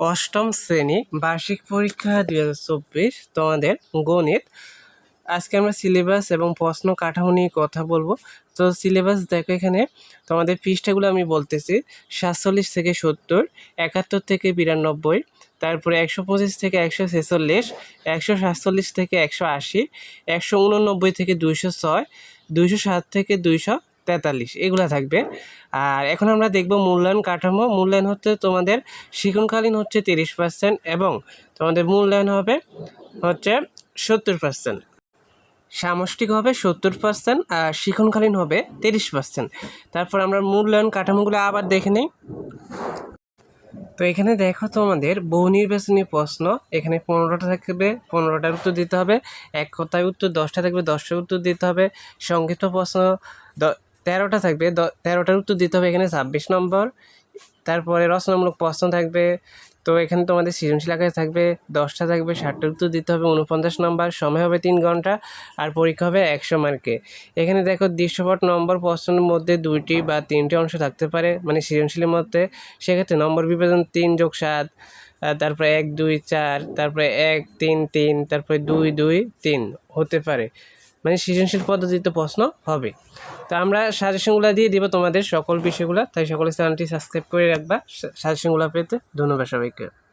অষ্টম শ্রেণি বার্ষিক পরীক্ষা দুই হাজার চব্বিশ তোমাদের গণিত। আজকে আমরা সিলেবাস এবং প্রশ্ন কাঠামো নিয়ে কথা বলব। তো সিলেবাস দেখো এখানে তোমাদের পৃষ্ঠাগুলো আমি বলতেছি। সাতচল্লিশ থেকে সত্তর, একাত্তর থেকে বিরানব্বই, তারপরে একশো পঁচিশ থেকে একশো ছেচল্লিশ, একশো সাতচল্লিশ থেকে একশো আশি, একশো উননব্বই থেকে দুইশো ছয়, দুইশো সাত থেকে দুইশো তেতাল্লিশ, এগুলো থাকবে। আর এখন আমরা দেখব মূল্যায়ন কাঠামো। মূল্যায়ন হচ্ছে তোমাদের শিক্ষণকালীন হচ্ছে তিরিশ পার্সেন্ট এবং তোমাদের মূল্যায়ন হবে হচ্ছে সত্তর পার্সেন্ট সামষ্টিক হবে সত্তর পার্সেন্ট আর শিক্ষণকালীন হবে তিরিশ পার্সেন্ট তারপর আমরা মূল্যায়ন কাঠামোগুলো আবার দেখে নিই। তো এখানে দেখো তোমাদের বহু নির্বাচনী প্রশ্ন। এখানে পনেরোটা থাকবে, পনেরোটার উত্তর দিতে হবে, এক কথায় উত্তর, দশটা থাকবে, দশটার উত্তর দিতে হবে। সংক্ষিপ্ত প্রশ্ন তেরোটা থাকবে তেরোটার উত্তর দিতে হবে এখানে ছাব্বিশ নম্বর। তারপরে রচনামূলক প্রশ্ন থাকবে, তো এখানে তোমাদের সৃজনশীল আকারে থাকবে, দশটা থাকবে, ষাটটার উত্তর দিতে হবে উনপঞ্চাশ নম্বর, সময় হবে তিন ঘণ্টা, আর পরীক্ষা হবে একশো মার্কে। এখানে দেখো দৃশ্যপট নম্বর প্রশ্নের মধ্যে দুইটি বা তিনটি অংশ থাকতে পারে মানে সৃজনশীলের মধ্যে। সেক্ষেত্রে নম্বর বিভাজন তিন যোগ সাত তারপরে এক, দুই, চার, তারপরে এক, তিন তিন, তারপরে দুই দুই, তিন হতে পারে। মানে সৃজনশীল পদ্ধতিতে প্রশ্ন হবে। তো আমরা সাজেশনগুলো দিয়ে দিব তোমাদের সকল বিষয়গুলো। তাই সকলে চ্যানেলটি সাবস্ক্রাইব করে রাখবা। সাজেশনগুলো পেতে ধন্যবাদ সবাইকে।